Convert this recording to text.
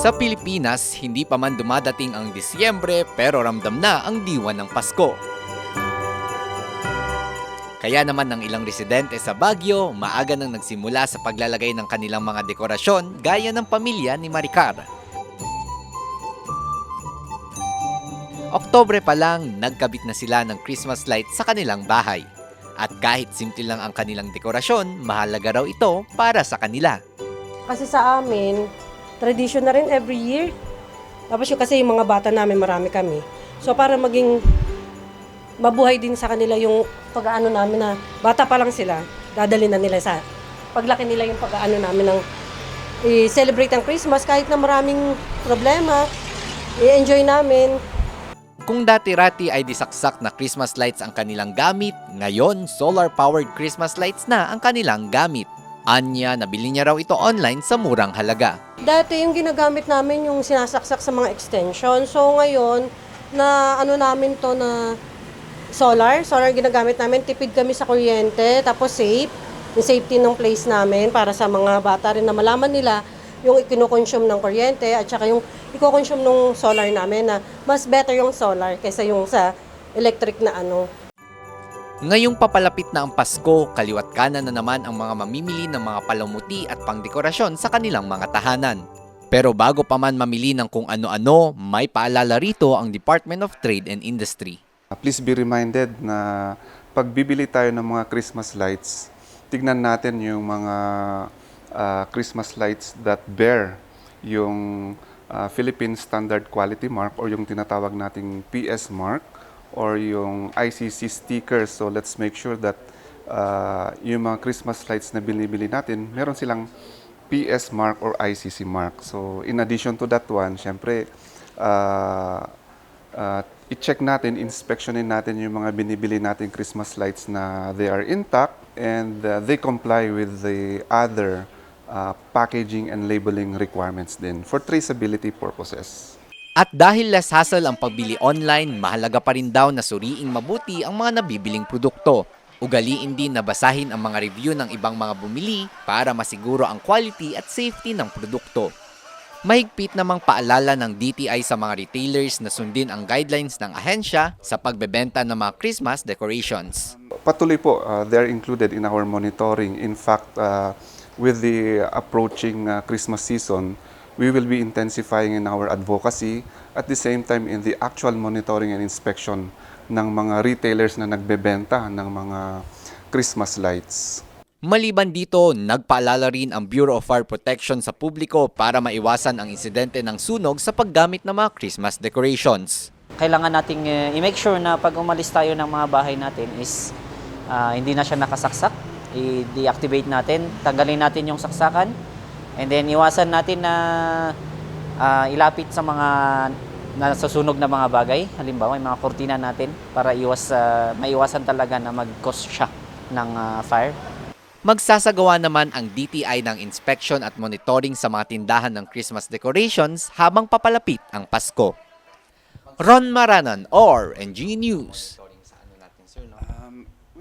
Sa Pilipinas, hindi pa man dumadating ang Disyembre pero ramdam na ang diwa ng Pasko. Kaya naman ng ilang residente sa Baguio, maaga nang nagsimula sa paglalagay ng kanilang mga dekorasyon gaya ng pamilya ni Maricar. Oktobre pa lang, nagkabit na sila ng Christmas light sa kanilang bahay. At kahit simple lang ang kanilang dekorasyon, mahalaga raw ito para sa kanila. Kasi sa amin, tradition na rin every year. Tapos yung kasi yung mga bata namin, marami kami. So para maging mabuhay din sa kanila yung pag-aano namin na bata pa lang sila, dadali na nila sa paglaki nila yung pag-aano namin ng i-celebrate ang Christmas kahit na maraming problema, i-enjoy namin. Kung dati-rati ay disaksak na Christmas lights ang kanilang gamit, ngayon solar-powered Christmas lights na ang kanilang gamit. Anya, nabili niya raw ito online sa murang halaga. Dati yung ginagamit namin yung sinasaksak sa mga extension. So ngayon, na ano namin to na solar, solar ginagamit namin, tipid kami sa kuryente, tapos safe, yung safety ng place namin para sa mga bata rin na malaman nila yung ikinoconsume ng kuryente at saka yung iko-consume ng solar namin na mas better yung solar kaysa yung sa electric na ano. Ngayong papalapit na ang Pasko, kaliwat kanan na naman ang mga mamimili ng mga palamuti at pangdekorasyon sa kanilang mga tahanan. Pero bago pa man mamili ng kung ano-ano, may paalala rito ang Department of Trade and Industry. Please be reminded na pagbibili tayo ng mga Christmas lights, tignan natin yung mga uh, Christmas lights that bear yung uh, Philippine Standard Quality Mark or yung tinatawag nating PS Mark or yung ICC stickers. So let's make sure that uh, yung mga Christmas lights na binibili natin, meron silang PS mark or ICC mark. So in addition to that one, syempre uh, uh, i-check natin, inspectionin natin yung mga binibili natin Christmas lights na they are intact and uh, they comply with the other uh, packaging and labeling requirements din for traceability purposes. At dahil less hassle ang pagbili online, mahalaga pa rin daw na suriing mabuti ang mga nabibiling produkto. Ugaliin din na basahin ang mga review ng ibang mga bumili para masiguro ang quality at safety ng produkto. Mahigpit namang paalala ng DTI sa mga retailers na sundin ang guidelines ng ahensya sa pagbebenta ng mga Christmas decorations. Patuloy po, uh, they're included in our monitoring. In fact, uh, with the approaching uh, Christmas season, we will be intensifying in our advocacy at the same time in the actual monitoring and inspection ng mga retailers na nagbebenta ng mga Christmas lights. Maliban dito, nagpaalala rin ang Bureau of Fire Protection sa publiko para maiwasan ang insidente ng sunog sa paggamit ng mga Christmas decorations. kailangan nating eh, i-make sure na pag umalis tayo ng mga bahay natin is ah, hindi na siya nakasaksak. I-deactivate natin, tanggalin natin yung saksakan, and then iwasan natin na ah, ilapit sa mga nasusunog na mga bagay. Halimbawa, yung mga kortina natin para iwas, ah, maiwasan talaga na mag-cause siya ng ah, fire. Magsasagawa naman ang DTI ng inspection at monitoring sa mga tindahan ng Christmas decorations habang papalapit ang Pasko. Ron Maranan, or NG News.